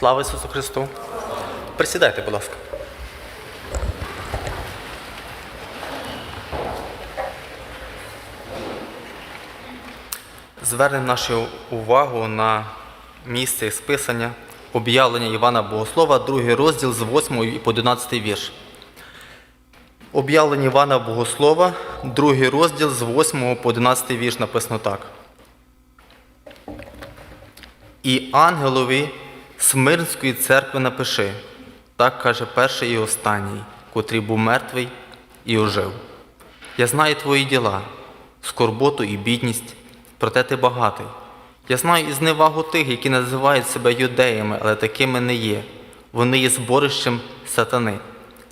Слава Ісусу Христу! Присідайте, будь ласка. Звернемо нашу увагу на місце списання об'явлення Івана Богослова, другий розділ з 8 по 11 вірш. Об'явлення Івана Богослова, другий розділ з 8 по 11 вірш написано так. І ангелові Смирнської церкви напиши, так каже перший і останній, котрий був мертвий і ожив. Я знаю твої діла, скорботу і бідність, проте ти багатий. Я знаю і зневагу тих, які називають себе юдеями, але такими не є. Вони є зборищем сатани.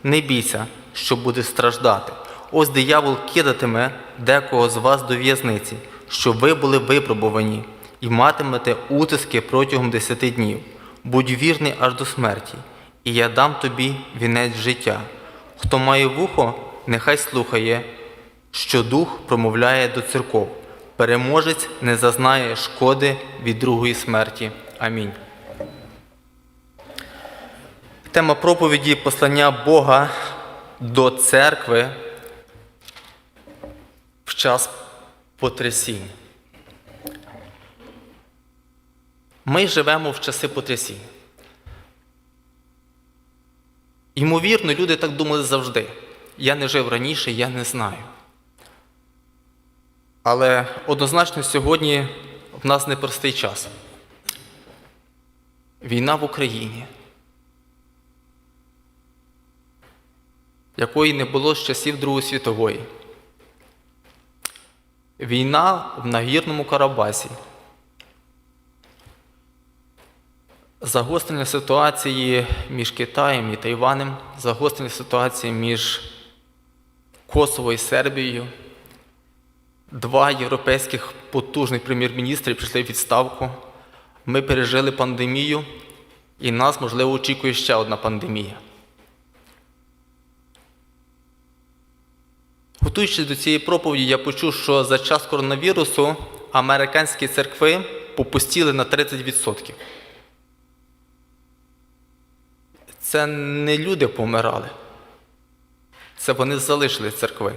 Не бійся, що буде страждати. Ось диявол кидатиме декого з вас до в'язниці, щоб ви були випробувані і матимете утиски протягом десяти днів. Будь вірний аж до смерті, і я дам тобі вінець життя. Хто має вухо, нехай слухає, що дух промовляє до церков. Переможець не зазнає шкоди від другої смерті. Амінь. Тема проповіді послання Бога до церкви в час потрясінь. Ми живемо в часи потрясінь. Ймовірно, люди так думали завжди. Я не жив раніше, я не знаю. Але однозначно сьогодні в нас непростий час. Війна в Україні, якої не було з часів Другої світової. Війна в нагірному Карабасі. Загострення ситуації між Китаєм і Тайванем, загострення ситуації між Косово і Сербією. Два європейських потужних прем'єр-міністри пішли в відставку. Ми пережили пандемію, і нас, можливо, очікує ще одна пандемія. Готуючись до цієї проповіді, я почув, що за час коронавірусу американські церкви попустіли на 30%. Це не люди помирали, це вони залишили церкви.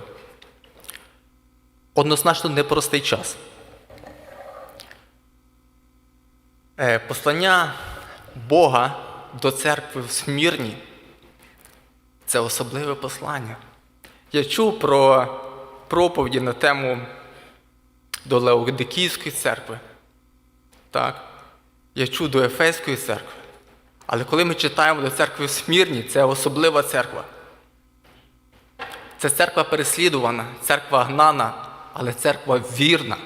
Однозначно непростий час. Е, Послання Бога до церкви в Смірні це особливе послання. Я чув про проповіді на тему до Леодикійської церкви. Так. Я чув до Ефеської церкви. Але коли ми читаємо до церкви в Смірні, це особлива церква. Це церква переслідувана, церква гнана, але церква вірна.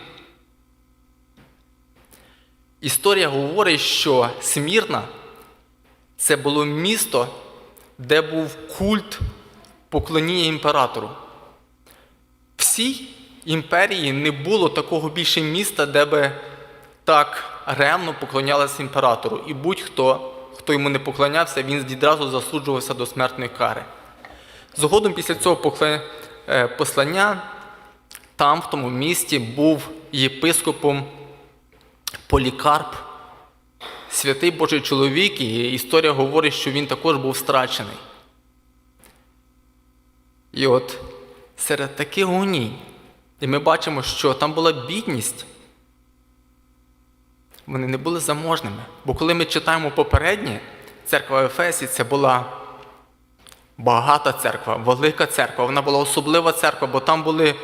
Історія говорить, що Смірна це було місто, де був культ поклоніння імператору. Всій імперії не було такого більше міста, де би так ремно поклонялися імператору. І будь-хто, хто йому не поклонявся, він відразу засуджувався до смертної кари. Згодом після цього е, послання там, в тому місті, був єпископом Полікарп, святий Божий чоловік, і історія говорить, що він також був страчений. І от серед таких гоній, і ми бачимо, що там була бідність, вони не були заможними. Бо коли ми читаємо попереднє, церква в Ефесі це була багата церква, велика церква, вона була особлива церква, бо там були,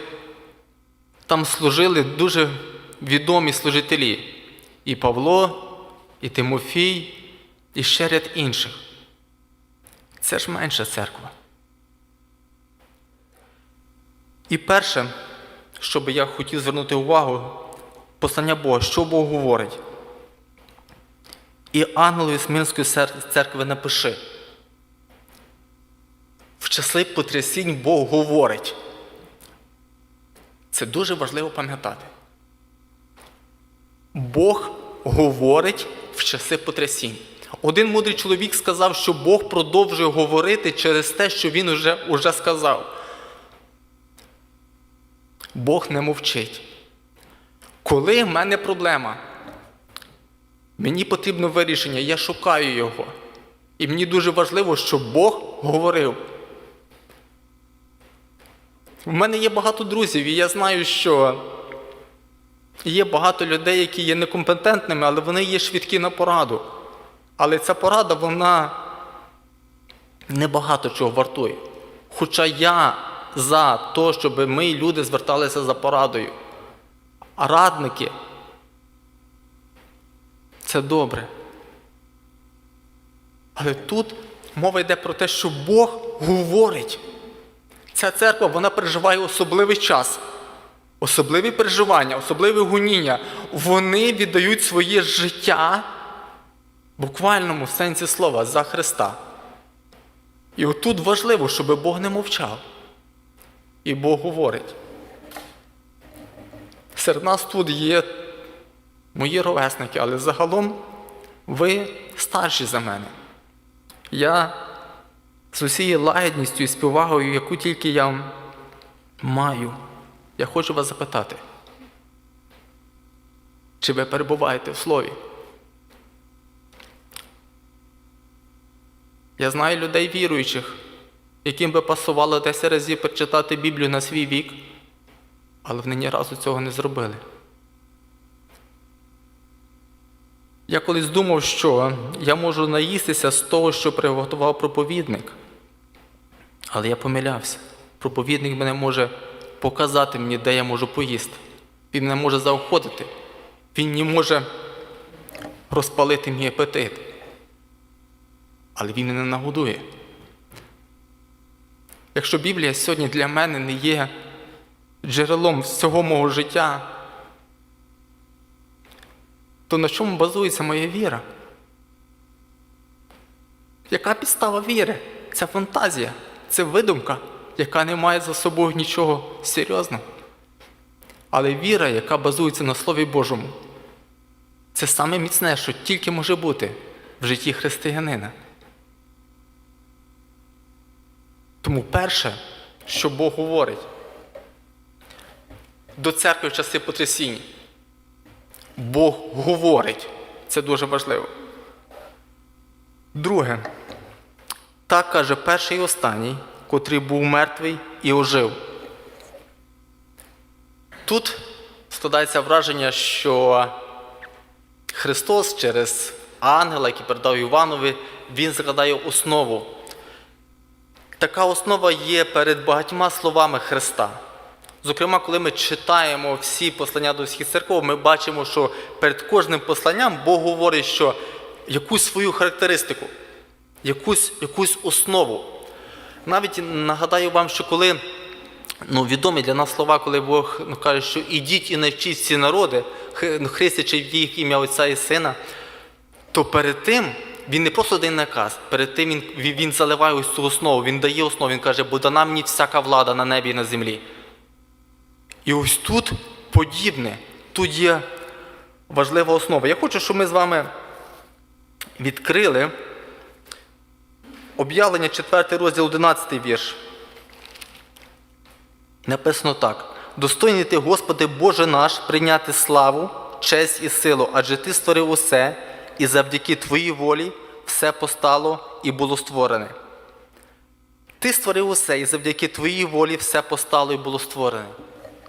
там служили дуже відомі служителі. І Павло, і Тимофій, і ще ряд інших. Це ж менша церква. І перше, що би я хотів звернути увагу, послання Бога, що Бог говорить. І ангелові Смінської церкви напиши. В часи потрясінь Бог говорить. Це дуже важливо пам'ятати. Бог говорить в часи потрясінь. Один мудрий чоловік сказав, що Бог продовжує говорити через те, що він уже, уже сказав. Бог не мовчить. Коли в мене проблема, Мені потрібно вирішення, я шукаю його. І мені дуже важливо, щоб Бог говорив. У мене є багато друзів, і я знаю, що є багато людей, які є некомпетентними, але вони є швидкі на пораду. Але ця порада, вона небагато чого вартує. Хоча я за те, щоб ми, люди, зверталися за порадою. А радники це добре. Але тут мова йде про те, що Бог говорить. Ця церква вона переживає особливий час, особливі переживання, особливе гоніння. Вони віддають своє життя в буквальному сенсі слова за Христа. І отут важливо, щоб Бог не мовчав. І Бог говорить. Серед нас тут є мої ровесники, але загалом ви старші за мене. Я з усією лагідністю і співагою, яку тільки я маю, я хочу вас запитати, чи ви перебуваєте в слові? Я знаю людей віруючих, яким би пасувало 10 разів прочитати Біблію на свій вік, але вони ні разу цього не зробили. Я колись думав, що я можу наїстися з того, що приготував проповідник. Але я помилявся. Проповідник мене може показати мені, де я можу поїсти. Він мене може заохотити. Він не може розпалити мій апетит. Але він не нагодує. Якщо Біблія сьогодні для мене не є джерелом всього мого життя, то на чому базується моя віра? Яка підстава віри? Це фантазія, це видумка, яка не має за собою нічого серйозного. Але віра, яка базується на Слові Божому, це саме міцне, що тільки може бути в житті християнина. Тому перше, що Бог говорить до церкви в часи потрясінь, Бог говорить. Це дуже важливо. Друге, так каже перший і останній, котрий був мертвий і ожив. Тут складається враження, що Христос через ангела, який передав Іванові, Він згадає основу. Така основа є перед багатьма словами Христа. Зокрема, коли ми читаємо всі послання до всіх церков, ми бачимо, що перед кожним посланням Бог говорить, що якусь свою характеристику, якусь, якусь основу. Навіть нагадаю вам, що коли ну, відомі для нас слова, коли Бог ну, каже, що ідіть і навчіть всі народи, ну, хрестячи їх ім'я Отця і Сина, то перед тим він не просто дає наказ, перед тим він, він заливає ось цю основу, він дає основу, він каже, бо дана мені всяка влада на небі і на землі. І ось тут подібне, тут є важлива основа. Я хочу, щоб ми з вами відкрили об'явлення 4 розділ 11 вірш. Написано так: достойний ти, Господи, Боже наш, прийняти славу, честь і силу, адже Ти створив усе, і завдяки Твоїй волі все постало і було створене. Ти створив усе, і завдяки Твоїй волі все постало і було створене.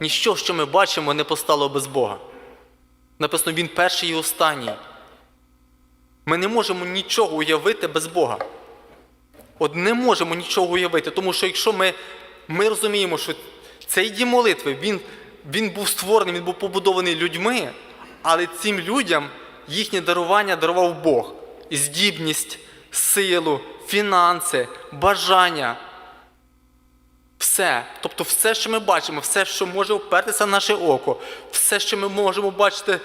Ніщо, що ми бачимо, не постало без Бога. Написано, Він перший і останній. Ми не можемо нічого уявити без Бога. От не можемо нічого уявити, тому що якщо ми, ми розуміємо, що цей дім молитви, він, він був створений, він був побудований людьми, але цим людям їхнє дарування дарував Бог. І здібність, силу, фінанси, бажання. Все. Тобто все, що ми бачимо, все, що може опертися в наше око, все, що ми можемо бачити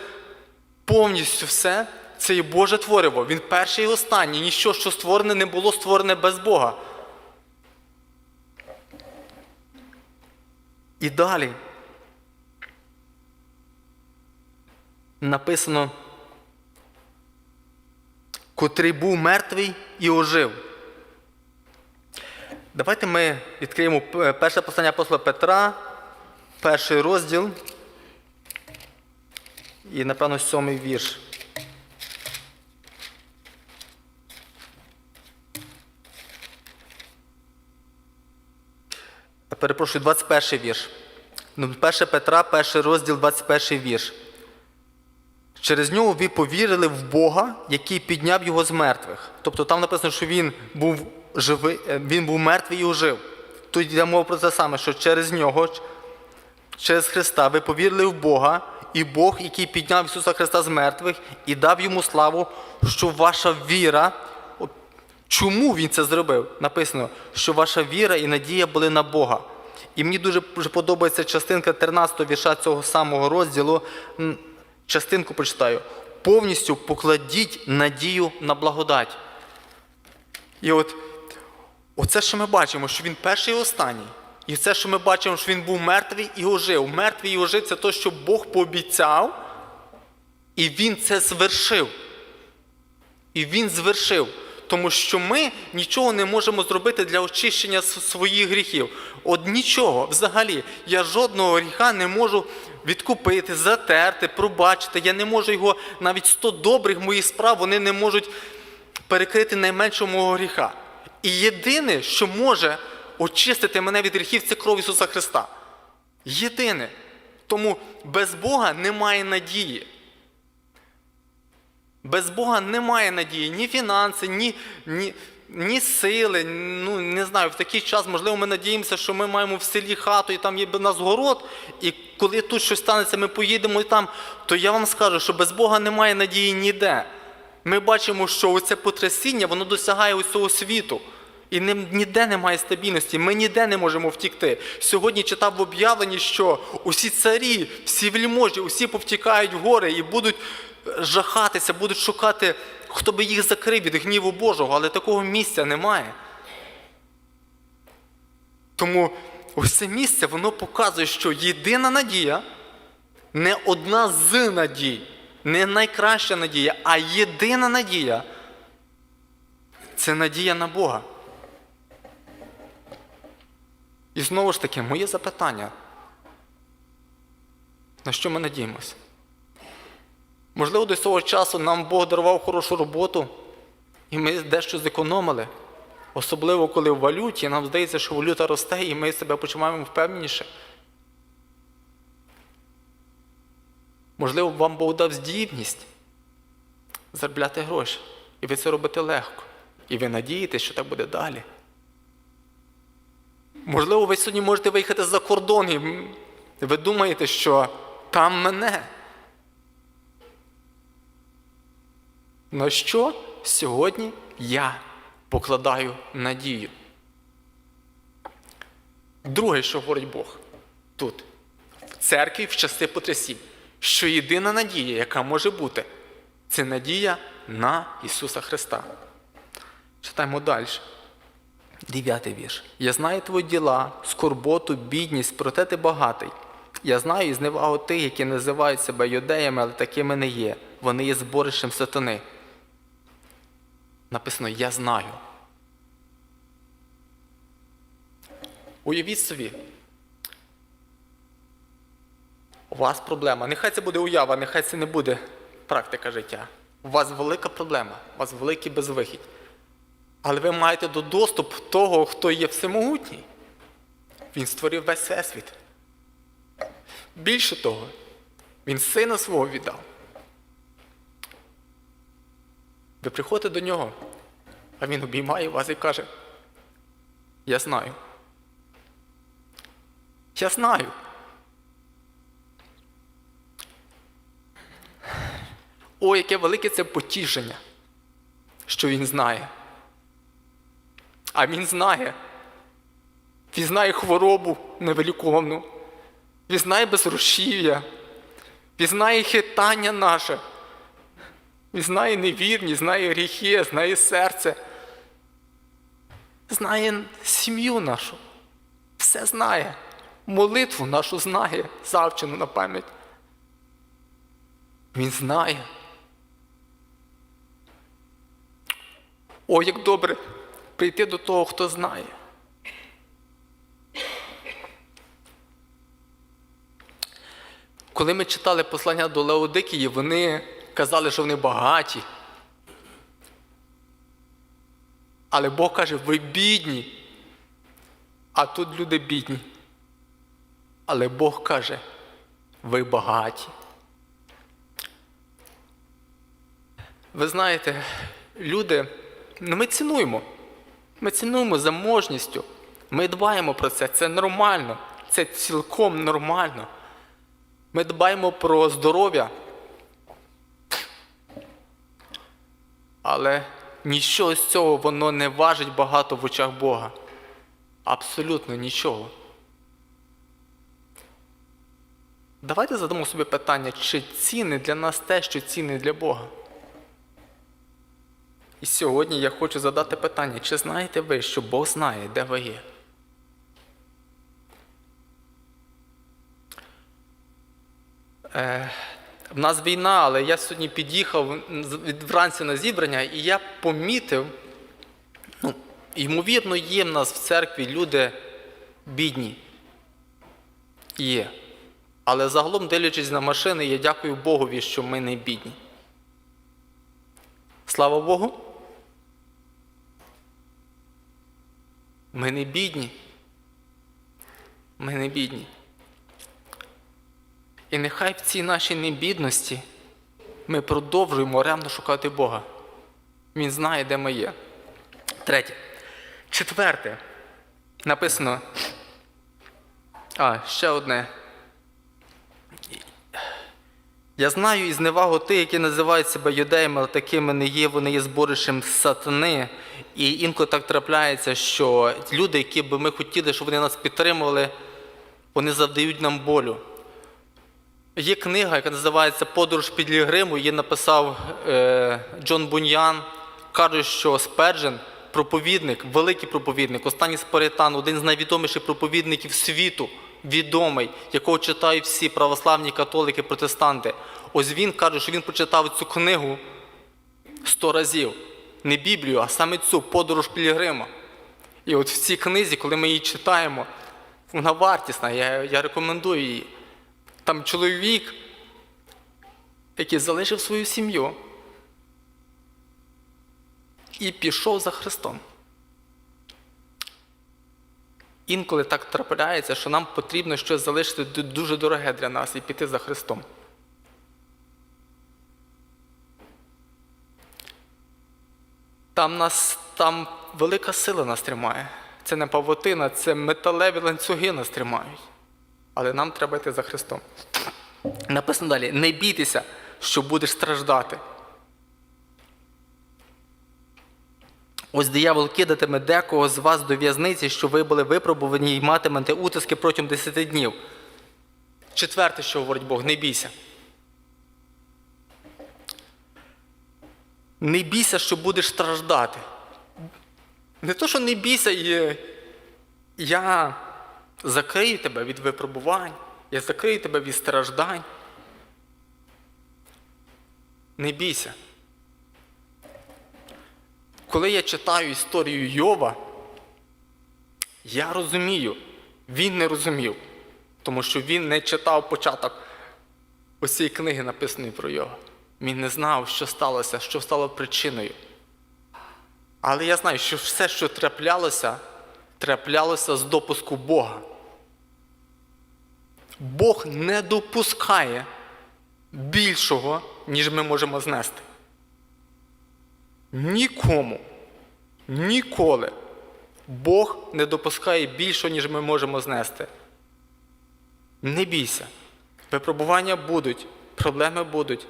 повністю все, це є Боже твориво. Він перший і останній. Ніщо, що створене, не було створене без Бога. І далі написано, котрий був мертвий і ожив. Давайте ми відкриємо е, перше послання апостола Петра, перший розділ. І, напевно, сьомий вірш. Перепрошую, 21 вірш. Ну, 1 Петра, 1 розділ, 21 вірш. Через нього ви повірили в Бога, який підняв його з мертвих. Тобто там написано, що він був живий, е, він був мертвий і ожив. Тут йде мова про те саме, що через нього, через Христа, ви повірили в Бога, і Бог, який підняв Ісуса Христа з мертвих і дав йому славу, що ваша віра. Чому він це зробив? Написано, що ваша віра і надія були на Бога. І мені дуже подобається частинка 13 вірша цього самого розділу. Частинку прочитаю. Повністю покладіть надію на благодать. І от оце, що ми бачимо, що він перший і останній. І це, що ми бачимо, що він був мертвий і ожив. Мертвий і ожив це те, що Бог пообіцяв, і він це звершив. І він звершив. Тому що ми нічого не можемо зробити для очищення своїх гріхів. От нічого взагалі. Я жодного гріха не можу відкупити, затерти, пробачити. Я не можу його, навіть 100 добрих моїх справ, вони не можуть перекрити найменшого мого гріха. І єдине, що може очистити мене від гріхів, це кров Ісуса Христа. Єдине. Тому без Бога немає надії. Без Бога немає надії, ні фінанси, ні, ні, ні сили. Ну, не знаю, в такий час, можливо, ми надіємося, що ми маємо в селі хату і там є нас город, і коли тут щось станеться, ми поїдемо і там, то я вам скажу, що без Бога немає надії ніде. Ми бачимо, що оце потрясіння, воно досягає усього світу. І ніде немає стабільності, ми ніде не можемо втікти. Сьогодні читав в об'явленні, що усі царі, всі вельможі, усі повтікають в гори і будуть жахатися, будуть шукати, хто би їх закрив від гніву Божого, але такого місця немає. Тому ось це місце воно показує, що єдина надія не одна з надій, не найкраща надія, а єдина надія це надія на Бога. І знову ж таки, моє запитання. На що ми надіємося? Можливо, до цього часу нам Бог дарував хорошу роботу, і ми дещо зекономили. Особливо, коли в валюті нам здається, що валюта росте, і ми себе почуваємо впевненіше. Можливо, вам Бог дав здібність заробляти гроші. І ви це робите легко. І ви надієтесь, що так буде далі. Можливо, ви сьогодні можете виїхати за кордон, і ви думаєте, що там мене. На що сьогодні я покладаю надію? Друге, що говорить Бог тут, в церкві в часи потрясінь, що єдина надія, яка може бути, це надія на Ісуса Христа. Читаємо далі. Дев'ятий вірш. Я знаю твої діла, скорботу, бідність, проте ти багатий. Я знаю і зневагу тих, які називають себе юдеями, але такими не є. Вони є зборищем сатани. Написано Я знаю. Уявіть собі. У вас проблема. Нехай це буде уява, нехай це не буде практика життя. У вас велика проблема, у вас великий безвихідь. Але ви маєте до доступ того, хто є всемогутній. Він створив весь всесвіт. Більше того, він сина свого віддав. Ви приходите до нього, а він обіймає вас і каже: Я знаю. Я знаю. О, яке велике це потішення, що він знає. А він знає. Він знає хворобу невеликовну. Він знає безрушів'я. Він знає хитання наше. Він знає невірність, знає гріхи, знає серце. Знає сім'ю нашу. Все знає. Молитву нашу знає, завчену на пам'ять. Він знає. О, як добре прийти до того, хто знає. Коли ми читали послання до Леодикії, вони казали, що вони багаті. Але Бог каже, ви бідні. а тут люди бідні. Але Бог каже, ви багаті. Ви знаєте, люди, ну ми цінуємо. Ми цінуємо заможністю. Ми дбаємо про це. Це нормально. Це цілком нормально. Ми дбаємо про здоров'я. Але нічого з цього воно не важить багато в очах Бога. Абсолютно нічого. Давайте задамо собі питання, чи цінне для нас те, що цінне для Бога. І сьогодні я хочу задати питання, чи знаєте ви, що Бог знає, де ви є? Е, в нас війна, але я сьогодні під'їхав вранці на зібрання, і я помітив, ну, ймовірно, є в нас в церкві люди бідні. Є. Але загалом, дивлячись на машини, я дякую Богові, що ми не бідні. Слава Богу. Ми не бідні. Ми не бідні. І нехай в цій нашій небідності ми продовжуємо ревно шукати Бога. Він знає, де ми є. Третє. Четверте. Написано. А, ще одне. Я знаю і зневагу тих, які називають себе юдеями, але такими не є, вони є зборищем сатани. І інколи так трапляється, що люди, які би ми хотіли, щоб вони нас підтримували, вони завдають нам болю. Є книга, яка називається Подорож Підлігриму, її написав е, Джон Буньян. Кажуть, що Сперджен проповідник, великий проповідник, останній спаритан, один з найвідоміших проповідників світу, відомий, якого читають всі православні католики, протестанти. Ось він каже, що він прочитав цю книгу сто разів. Не Біблію, а саме цю подорож Пілігрима. І от в цій книзі, коли ми її читаємо, вона вартісна, я, я рекомендую її. Там чоловік, який залишив свою сім'ю і пішов за Христом. Інколи так трапляється, що нам потрібно щось залишити дуже дороге для нас і піти за Христом. Там нас там велика сила нас тримає. Це не павутина, це металеві ланцюги нас тримають. Але нам треба йти за Христом. Написано далі: не бійтеся, що будеш страждати. Ось диявол кидатиме декого з вас до в'язниці, що ви були випробувані і матимете утиски протягом 10 днів. Четверте, що говорить Бог, не бійся. Не бійся, що будеш страждати. Не то, що не бійся, і я закрию тебе від випробувань, я закрию тебе від страждань. Не бійся. Коли я читаю історію Йова, я розумію, він не розумів, тому що він не читав початок усієї книги, написаної про Йова. Він не знав, що сталося, що стало причиною. Але я знаю, що все, що траплялося, траплялося з допуску Бога. Бог не допускає більшого, ніж ми можемо знести. Нікому, ніколи Бог не допускає більшого, ніж ми можемо знести. Не бійся. Випробування будуть, проблеми будуть.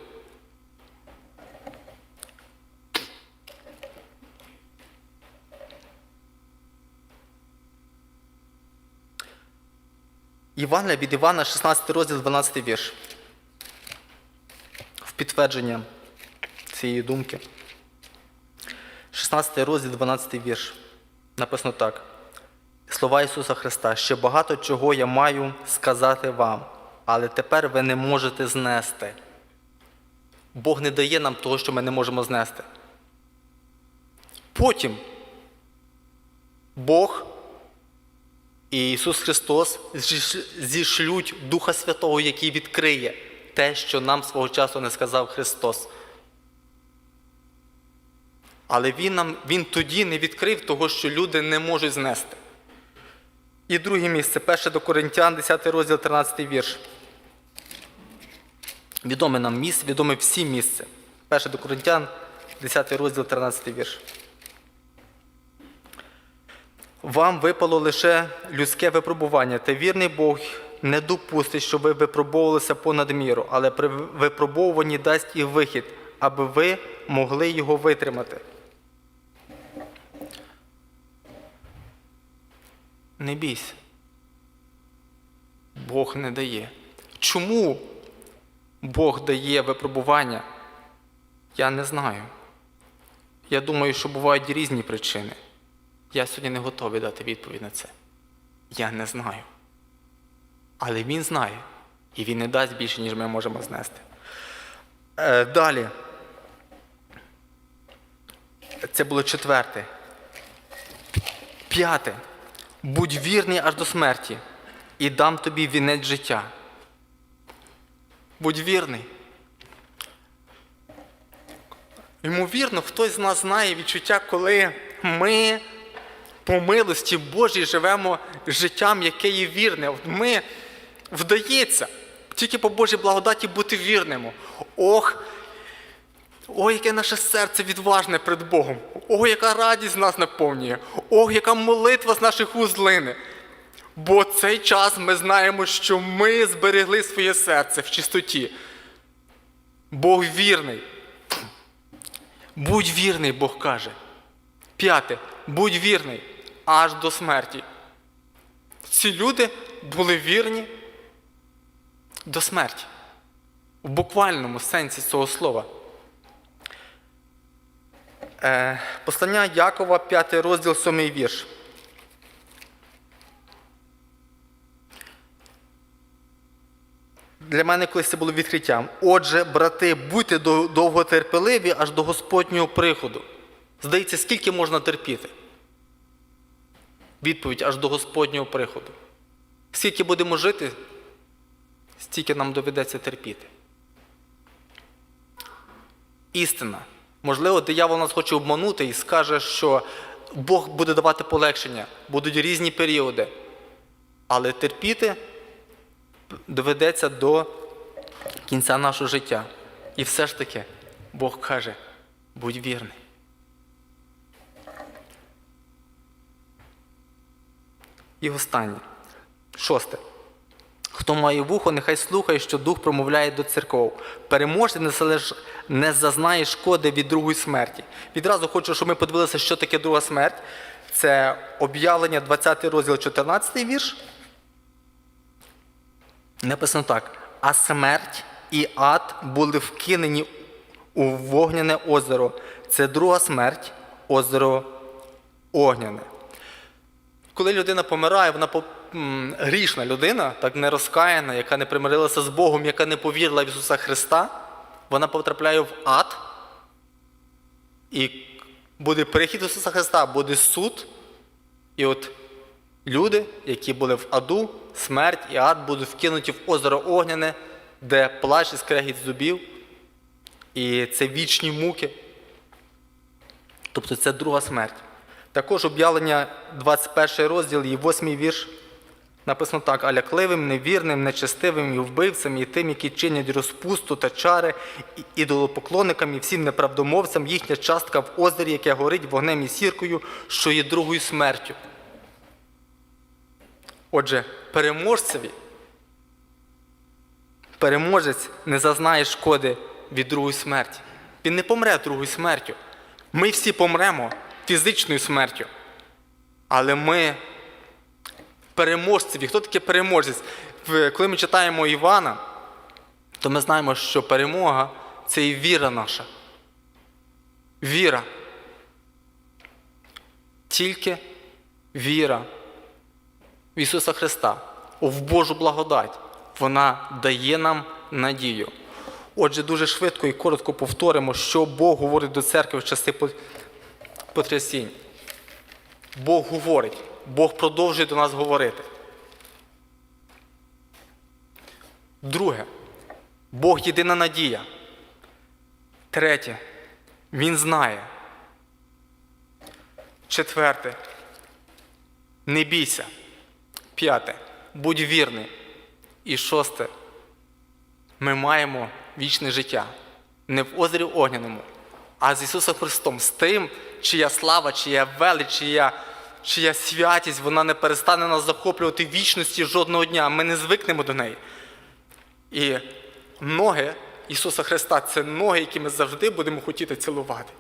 Івана від Івана, 16 розділ, 12 вірш. В підтвердження цієї думки. 16 розділ, 12 вірш. Написано так. Слова Ісуса Христа. Ще багато чого я маю сказати вам, але тепер ви не можете знести. Бог не дає нам того, що ми не можемо знести. Потім Бог і Ісус Христос зішлють Духа Святого, який відкриє те, що нам свого часу не сказав Христос. Але Він, нам, він тоді не відкрив того, що люди не можуть знести. І друге місце, перше до Коринтян, 10 розділ, 13 вірш. Відоме нам місце, відоме всім місце. Перше до Коринтян, 10 розділ, 13 вірш. Вам випало лише людське випробування, та вірний Бог не допустить, щоб ви випробовувалися понад міру, але при випробовуванні дасть і вихід, аби ви могли його витримати. Не бійся. Бог не дає. Чому Бог дає випробування? Я не знаю. Я думаю, що бувають різні причини. Я сьогодні не готовий дати відповідь на це. Я не знаю. Але він знає. І він не дасть більше, ніж ми можемо знести. Е, далі. Це було четверте. П'яте. Будь вірний аж до смерті, і дам тобі вінець життя. Будь вірний. Ймовірно, хтось з нас знає відчуття, коли ми по милості Божій живемо життям, яке є вірне. Ми вдається тільки по Божій благодаті бути вірним. Ох, Ой, яке наше серце відважне перед Богом. Ой, яка радість нас наповнює. Ох, яка молитва з наших уст лине. Бо цей час ми знаємо, що ми зберегли своє серце в чистоті. Бог вірний. Будь вірний, Бог каже. П'яте. Будь вірний аж до смерті. Ці люди були вірні до смерті. В буквальному сенсі цього слова. Е, Послання Якова, 5 розділ, 7 вірш. Для мене колись це було відкриттям. Отже, брати, будьте довготерпеливі аж до Господнього приходу. Здається, скільки можна терпіти? Відповідь аж до Господнього приходу. Скільки будемо жити, стільки нам доведеться терпіти. Істина. Можливо, диявол нас хоче обманути і скаже, що Бог буде давати полегшення, будуть різні періоди. Але терпіти доведеться до кінця нашого життя. І все ж таки Бог каже, будь вірний. І останнє. Шосте. Хто має вухо, нехай слухає, що дух промовляє до церков. Переможець не, зазнає шкоди від другої смерті. Відразу хочу, щоб ми подивилися, що таке друга смерть. Це об'явлення 20 розділ 14 вірш. Написано так: а смерть і ад були вкинені у вогняне озеро. Це друга смерть, озеро огняне. Коли людина помирає, вона грішна людина, так не розкаяна, яка не примирилася з Богом, яка не повірила в Ісуса Христа, вона потрапляє в ад, і буде перехід Ісуса Христа, буде суд. І от люди, які були в аду, смерть і ад будуть вкинуті в озеро Огняне, де плач і скрегіт зубів, і це вічні муки. Тобто це друга смерть. Також об'явлення 21 розділ і 8 вірш. Написано так: а лякливим, невірним, нечестивим і вбивцям, і тим, які чинять розпусту та чари, ідолопоклонникам, і всім неправдомовцям їхня частка в озері, яке горить вогнем і сіркою, що є другою смертю. Отже, переможцеві, переможець не зазнає шкоди від другої смерті. Він не помре другою смертю. Ми всі помремо фізичною смертю. Але ми переможцеві. Хто таке переможець? Коли ми читаємо Івана, то ми знаємо, що перемога це і віра наша. Віра. Тільки віра в Ісуса Христа, в Божу благодать. Вона дає нам надію. Отже, дуже швидко і коротко повторимо, що Бог говорить до церкви в часи потрясінь. Бог говорить, Бог продовжує до нас говорити. Друге, Бог єдина надія. Третє, Він знає. Четверте, не бійся. П'яте. Будь вірний. І шосте. Ми маємо вічне життя. Не в озері огняному, а з Ісусом Христом, з тим, чия слава, чия велич, чия, чия святість, вона не перестане нас захоплювати вічності жодного дня. Ми не звикнемо до неї. І ноги Ісуса Христа це ноги, які ми завжди будемо хотіти цілувати.